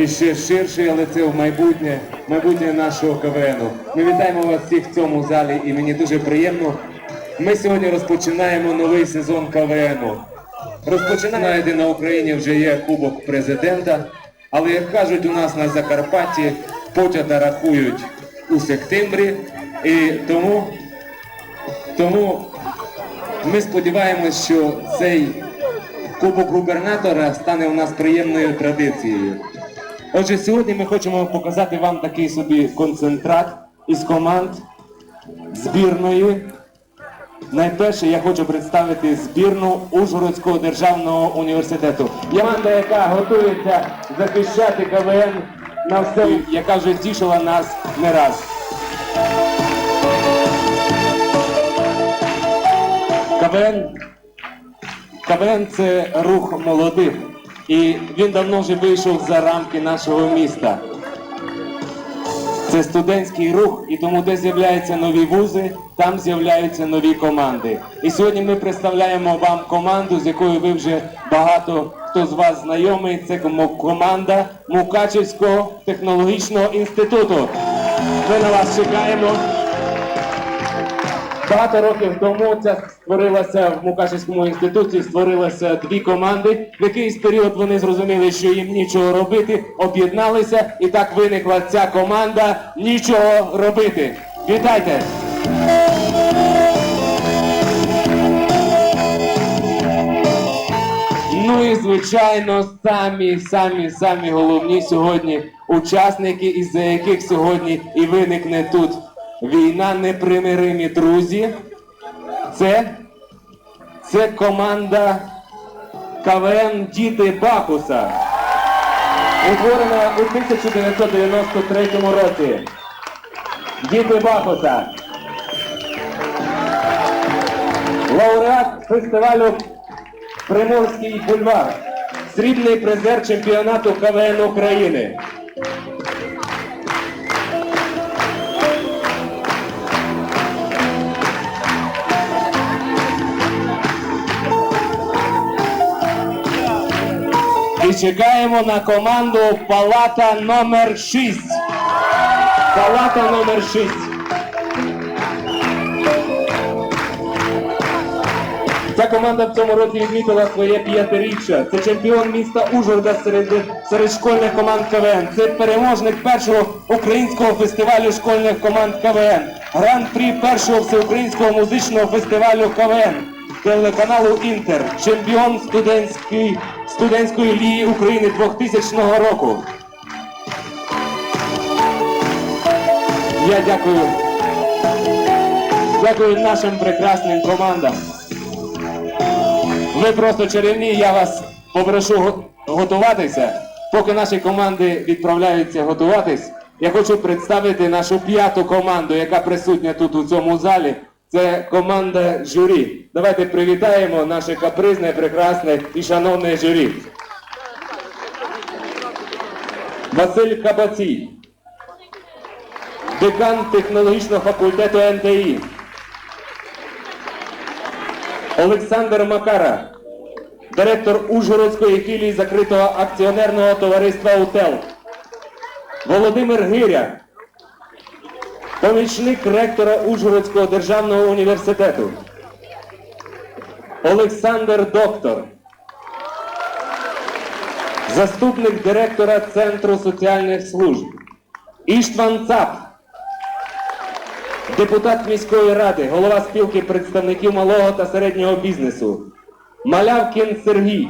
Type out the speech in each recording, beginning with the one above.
і ще ширше лице в майбутнє, майбутнє нашого КВНу. Ми вітаємо вас всіх в цьому залі і мені дуже приємно. Ми сьогодні розпочинаємо новий сезон КВНу. Розпочинаєте на Україні вже є Кубок президента, але як кажуть у нас на Закарпатті, потята рахують у сектембрі, і тому, тому ми сподіваємось, що цей Кубок губернатора стане у нас приємною традицією. Отже, сьогодні ми хочемо показати вам такий собі концентрат із команд збірної. Найперше я хочу представити збірну Ужгородського державного університету. Команда, яка готується захищати КВН на все, яка вже тішила нас не раз. КВН КВН це рух молодих, і він давно вже вийшов за рамки нашого міста. Це студентський рух, і тому де з'являються нові вузи, там з'являються нові команди. І сьогодні ми представляємо вам команду, з якою ви вже багато хто з вас знайомий. Це команда Мукачевського технологічного інституту. Ми на вас чекаємо. Багато років тому ця створилася в Мукачевському інституті, створилося дві команди. В якийсь період вони зрозуміли, що їм нічого робити, об'єдналися, і так виникла ця команда Нічого робити. Вітайте! Ну і звичайно, самі, самі, самі головні сьогодні учасники, із-за яких сьогодні і виникне тут війна непримиримі друзі. Це, це команда КВН Діти Бакуса, утворена у 1993 році. Діти Бакуса. Лауреат фестивалю Приморський бульвар. Срібний призер чемпіонату КВН України. Чекаємо на команду Палата номер 6. Палата номер 6. Ця команда в цьому році відмітила своє п'ятиріччя. Це чемпіон міста Ужгорода серед, серед школьних команд КВН. Це переможник першого українського фестивалю школьних команд КВН. Гран-прі першого всеукраїнського музичного фестивалю КВН телеканалу Інтер. Чемпіон студентської, студентської лії України 2000 року. Я дякую. Дякую нашим прекрасним командам. Ви просто чарівні, я вас попрошу готуватися. Поки наші команди відправляються готуватись, я хочу представити нашу п'яту команду, яка присутня тут у цьому залі. Це команда журі. Давайте привітаємо наше капризне, прекрасне і шановне журі. Василь Кабацій, декан технологічного факультету НТІ. Олександр Макара, директор Ужгородської філії закритого акціонерного товариства УТЕЛ. Володимир Гиря, помічник ректора Ужгородського державного університету. Олександр Доктор, заступник директора Центру соціальних служб. Іштван Цап, депутат міської ради, голова спілки представників малого та середнього бізнесу, Малявкін Сергій,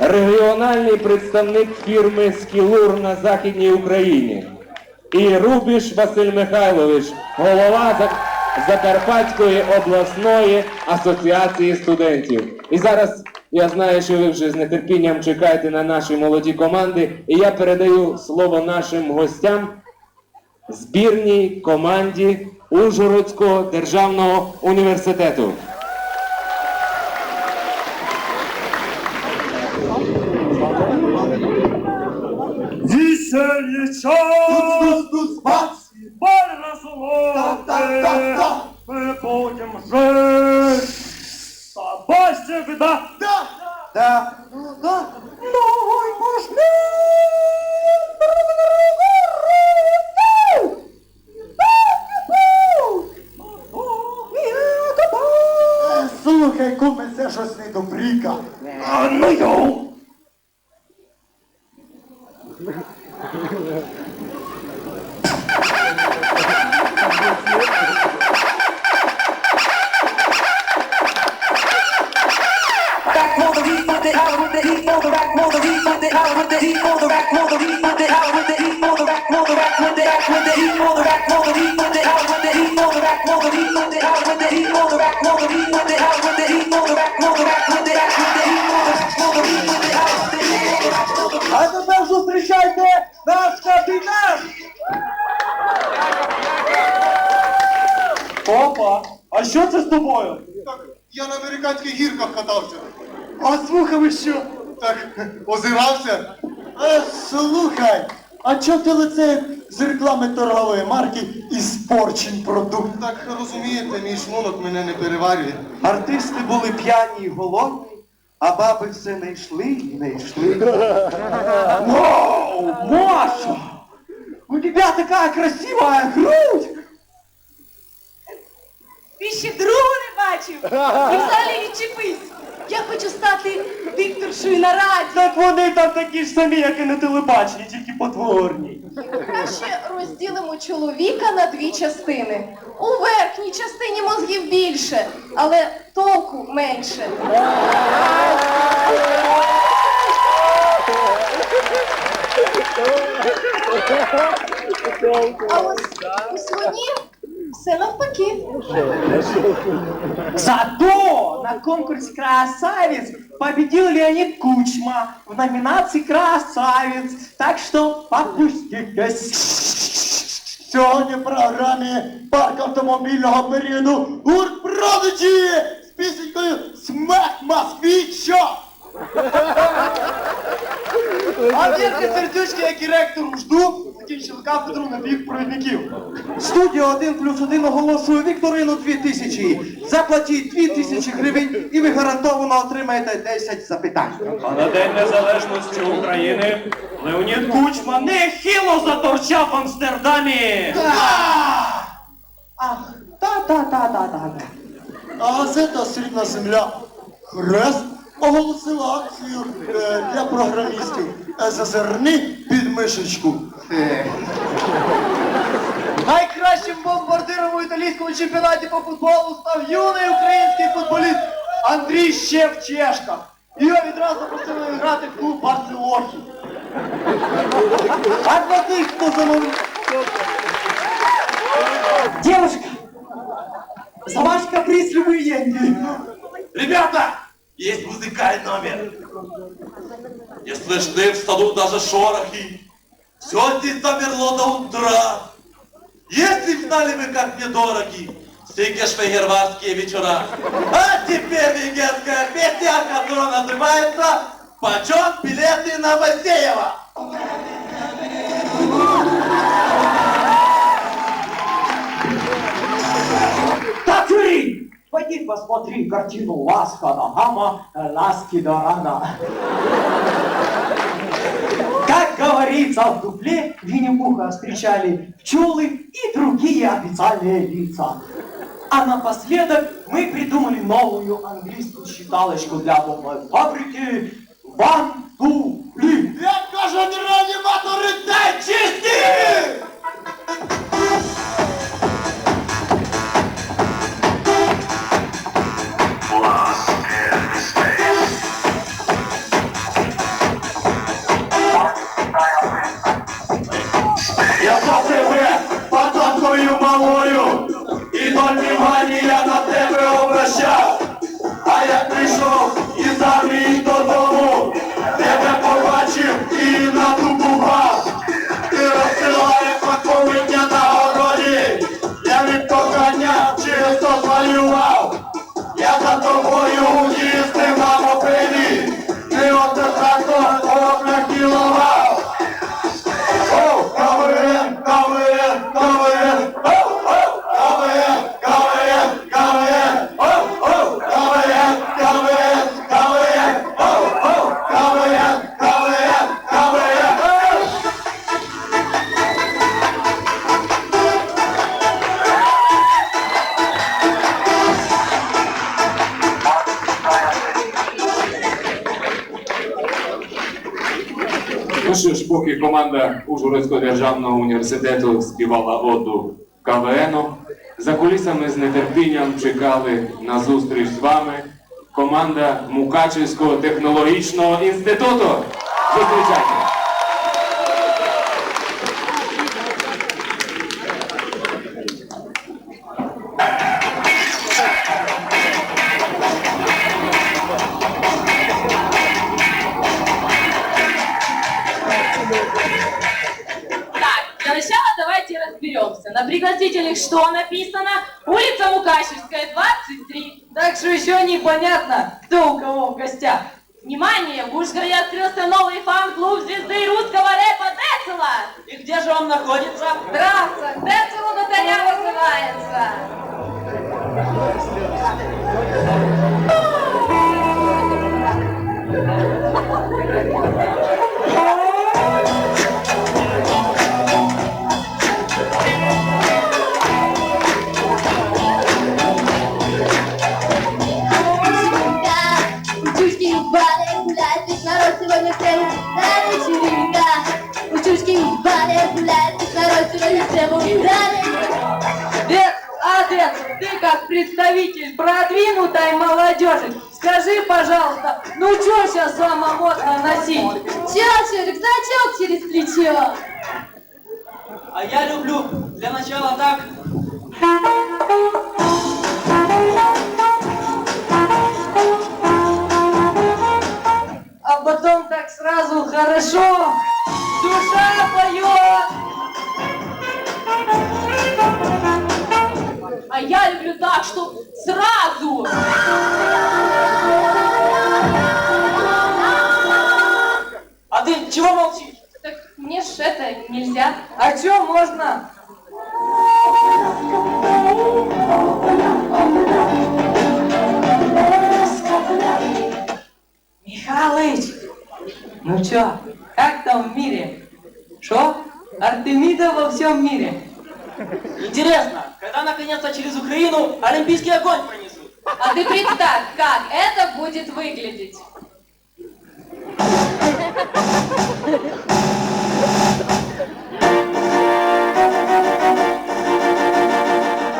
регіональний представник фірми Скілур на Західній Україні, і Рубіш Василь Михайлович, голова Закарпатської обласної асоціації студентів. І зараз я знаю, що ви вже з нетерпінням чекаєте на наші молоді команди, і я передаю слово нашим гостям збірній команді Ужгородського державного університету. güzel çal. Tut tut tut bak. Опа! А що це з тобою? Так, я на американських гірках катався. А слухай, що? Так, озирався. Е, слухай, а чого ти лице з реклами торгової марки іспорчен продукт? Так розумієте, мій шлунок мене не переварює. Артисти були п'яні й голодні, а баби все не йшли і не йшли. Вау, Маша! У тебя такая красивая грудь! Ти ще другу не бачив? І взагалі відчепись. Я хочу стати дикторшою на радіо. Так вони там такі ж самі, як і на телебаченні, тільки потворні. Краще розділимо чоловіка на дві частини. У верхній частині мозгів більше, але толку менше. А ось у слоні все навпаки. Зато на конкурсе «Красавец» победил Леонид Кучма в номинации «Красавец». Так что попуститесь. Сьогодні в програмі парк автомобільного періоду гурт продажі з пісенькою Смак Москвича! А вірте сердючки, як і ректору жду, закінчили кафедру на бік провідників. Студія 1 плюс 1 оголошує Вікторину 2000. Заплатіть 2000 гривень і ви гарантовано отримаєте 10 запитань. А на День Незалежності України Леонід Кучма нехило заторчав в Амстердамі. Ах, та-та-та-та-та. А газета Срібна земля Хрест оголосила акцію е, для програмістів. Зазирни під мишечку. Найкращим бомбардиром у італійському чемпіонаті по футболу став юний український футболіст Андрій Шевчешка. Його відразу просили грати в клуб Барселохи. А для тих, хто замовляв. Девушка, за ваш каприз любые деньги. Ребята, есть музыкальный номер. Не слышны в саду даже шорохи. Все здесь замерло до утра. Если б знали вы, как мне дороги все швейгерварские вечера. А теперь венгерская песня, которая называется «Почем билеты на Васеева». Пойди посмотри картину «Ласка до гамма, ласки до рана». Как говорится в дупле, Винни-Пуха встречали пчелы и другие официальные лица. А напоследок мы придумали новую английскую считалочку для бомбовой фабрики One, two, three. Як кажуть реаніматори, дай чисті! щастя, а я прийшов і замій додому, тебе побачив і на надубував. Ти розсилає паковиття на городі, я від кохання чисто звалював, я за тобою їздив. Команда Ужгородського державного університету співала оду КВНу, за кулісами з нетерпінням чекали на зустріч з вами команда Мукачевського технологічного інституту. Зустрічайте! Пригласительных что написано? Улица Мукачевская, 23. Так что еще непонятно, кто у кого в гостях. Внимание, в Ужгороде открылся новый фан-клуб звезды русского рэпа Децела. И где же он находится? Трасса, Децелу Нотаря называется. Народ сегодня в тему Да, Дец, а, Дец, ты как представитель продвинутой молодежи, скажи, пожалуйста, ну что сейчас самое модно носить? Чё, рюкзачок через плечо А я люблю для начала так. А потом так сразу хорошо. Душа поет. А я люблю так, что сразу. А ты чего молчишь? Так мне ж это нельзя. А чё можно? Михалыч, ну чё, как там в мире? Шо? Артемида во всем мире. Интересно, когда наконец-то через Украину олимпийский огонь пронесут? А ты представь, как это будет выглядеть.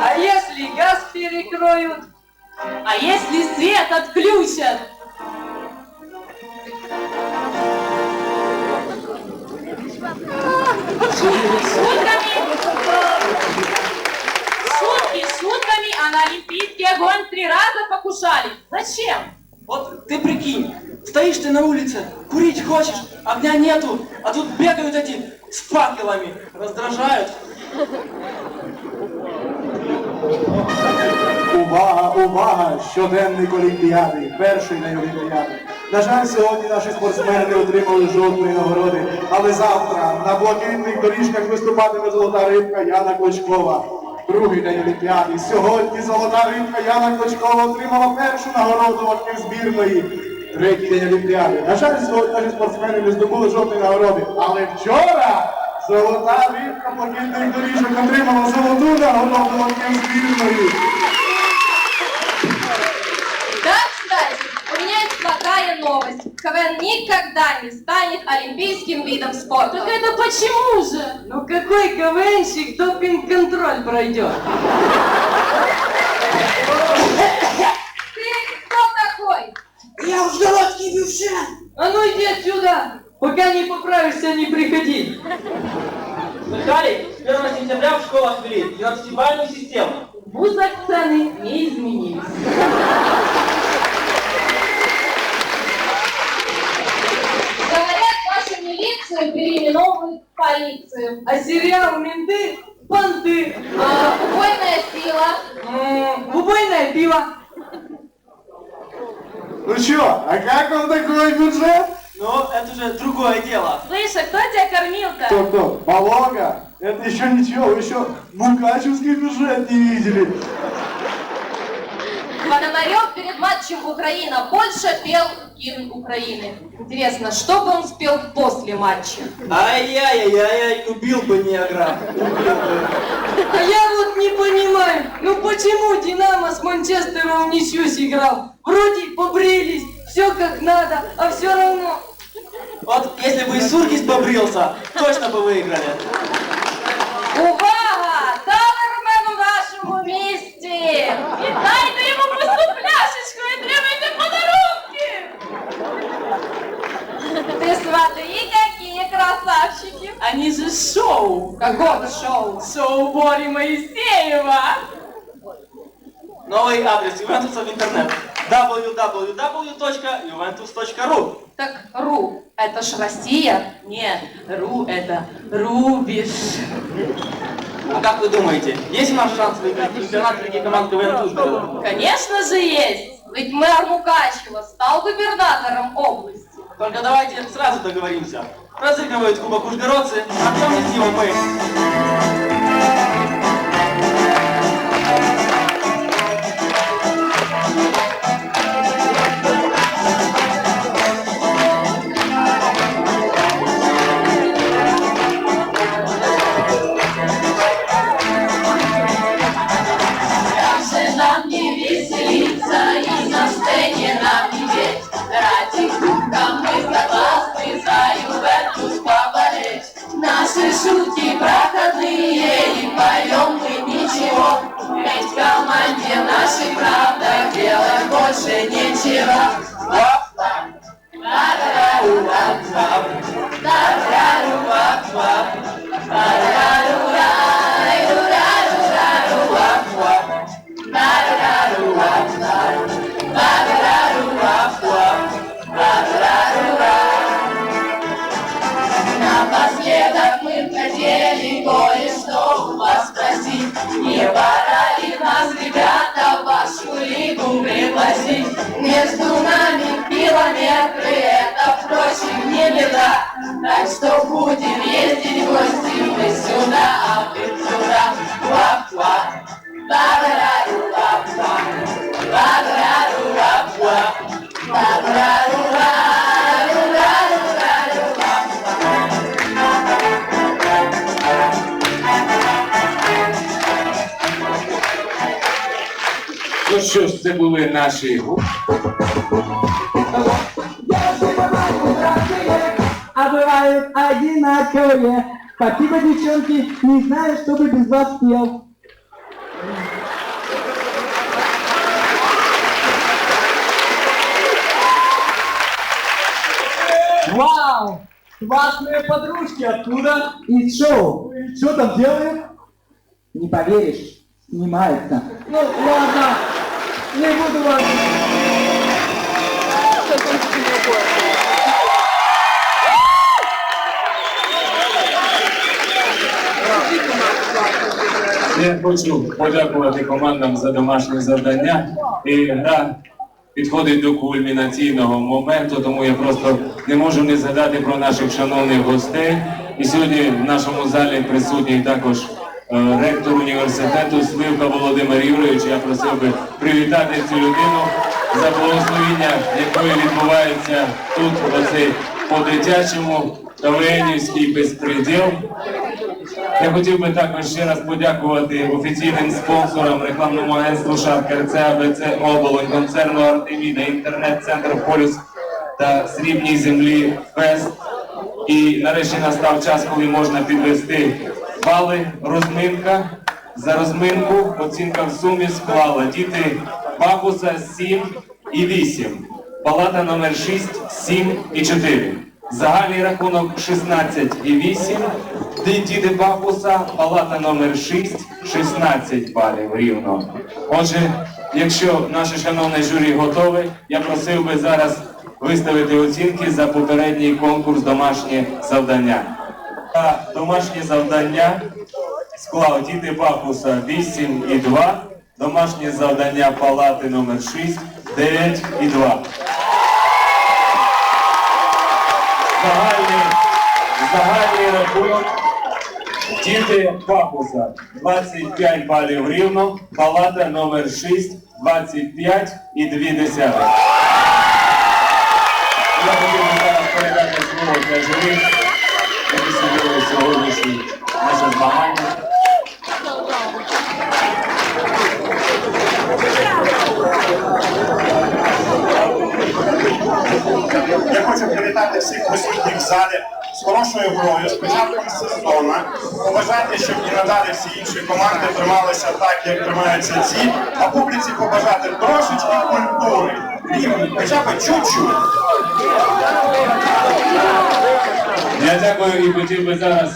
А если газ перекроют? А если свет отключат? Шутками! а на олимпийский огонь три раза покушали. Зачем? Вот ты прикинь, стоишь ты на улице, курить хочешь, огня нету, а тут бегают эти с факелами, раздражают. Увага, увага! Щоденник Олімпіади, перший день Олімпіади. На жаль, сьогодні наші спортсмени не отримали жодної нагороди, але завтра на блакитних доріжках виступатиме золота рибка Яна Клочкова. Другий день Олімпіади. Сьогодні золота рибка Яна Клочкова отримала першу нагороду в збірної. Третій день Олімпіади. На жаль, сьогодні спортсмени не здобули жодної нагороди. Але вчора золота рибка блакитних доріжок отримала золоту нагороду в збірної. Новость. КВН никогда не станет олимпийским видом спорта. Так это почему же? Ну какой КВНщик допинг-контроль пройдет? Ты кто такой? Я ужгородский бюджет! А ну иди отсюда! Пока не поправишься, не приходи. Слыхали? С 1 сентября в школах ввели девятисебальную систему. В вузах цены не изменились. Полицию. А сериал «Менты» — понты. А убойная сила. М, Убойное пиво. Ну чё, а как вам такой бюджет? Но это уже другое дело. Слышь, а кто тебя кормил-то? Кто-кто? Полога? Это еще ничего, вы еще Мукачевский бюджет не видели. Пономарев перед матчем в Украина Польша пел гимн Украины. Интересно, что бы он спел после матча? Ай-яй-яй-яй, убил бы Ниагра. Убил бы. А я вот не понимаю, ну почему Динамо с Манчестером в ничью сыграл? Вроде побрились, все как надо, а все равно. Вот если бы и Суркис побрился, точно бы выиграли. Увага! Тавермен у нашому місті! Віддайте Смотри, какие красавчики! Они же шоу. Какое шоу? Шоу Бори Моисеева. Новый адрес Ювентуса в интернет. www.juventus.ru Так РУ, это ж Россия? Нет, РУ это Рубиш. А как вы думаете, есть у нас шанс выиграть чемпионат среди команд Ужгорода? Конечно же есть! Ведь мэр Мукачева стал губернатором области. Только давайте сразу договоримся. Разыгрывают кубок Ужгородцы, а кто мы с него мы? Були наші А бывают одинаковые. Спасибо, девчонки. Не знаю, что бы без вас пел. Вау! Классные подружки откуда? Из шоу. Что там делают? Не поверишь, снимается. Ну ладно, не буду вас... Я хочу подякувати командам за домашнє завдання. І гра підходить до кульмінаційного моменту, тому я просто не можу не згадати про наших шановних гостей. І сьогодні в нашому залі присутній також ректор університету Сливка Володимир Юрійович. Я просив би привітати цю людину за благословіння, якої відбувається тут, оцей по-дитячому КВНівський безпреділ. Я хотів би також ще раз подякувати офіційним спонсорам рекламному агентству Шапка РЦ, АБЦ Оболонь, концерну Артеміда, інтернет-центр Полюс та Срібній землі Фест. І нарешті настав час, коли можна підвести бали. Розминка. За розминку оцінка в сумі склала діти Бабуса 7 і 8. Палата номер 6, 7 і 4. Загальний рахунок 16 і 8. Діти Бабуса, палата номер 6, 16 балів рівно. Отже, якщо наше шановне журі готове, я просив би зараз виставити оцінки за попередній конкурс домашнє завдання. Та домашнє завдання склав діти Бакуса 8 і 2, домашнє завдання палати номер 6, 9 і 2. Загальний, загальний рахунок. Діти Бакуса 25 балів рівно, палата номер 6, 25 і 2 десятих. Я хотів зараз передати слово для журі, судили сьогоднішні наше змагання. Я хочу привітати всіх присутніх з хорошою грою, з початком сезону, побажати, щоб і надалі всі інші команди трималися так, як тримаються ці, а публіці побажати трошечки культури, рівні, хоча б чуть-чуть. Я дякую і хотів би зараз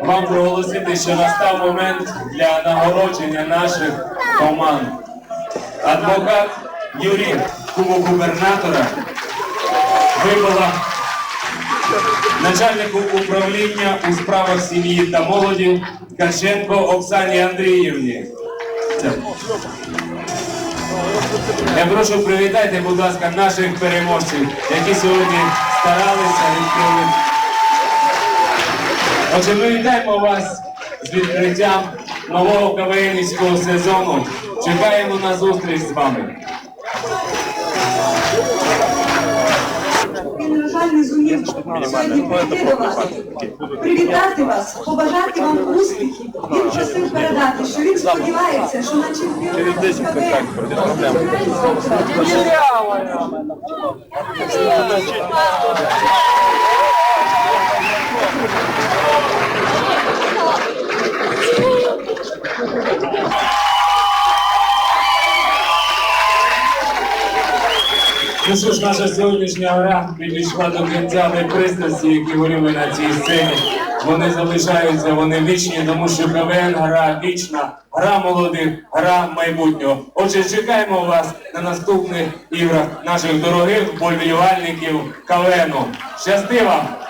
вам проголосити, що настав момент для нагородження наших команд. Адвокат Юрій Кубок губернатора вибула начальнику управління у справах сім'ї та молоді Ткаченко Оксані Андріївні. Я прошу привітайте, будь ласка, наших переможців, які сьогодні старалися відкрили. Отже, ми вітаємо вас з відкриттям нового КВНівського сезону. Чекаємо на зустріч з вами. До вас, привітати вас, побажати вам успіхів. Він просив передати, що він сподівається, що на чемпіонаті КВН Ну що ж, наша сьогоднішня гра підійшла до кінця але пристрасті, які горіли на цій сцені. Вони залишаються, вони вічні, тому що КВН гра вічна, гра молодих, гра майбутнього. Отже, чекаємо вас на наступних іграх наших дорогих болівальників КВНу. Щасти вам!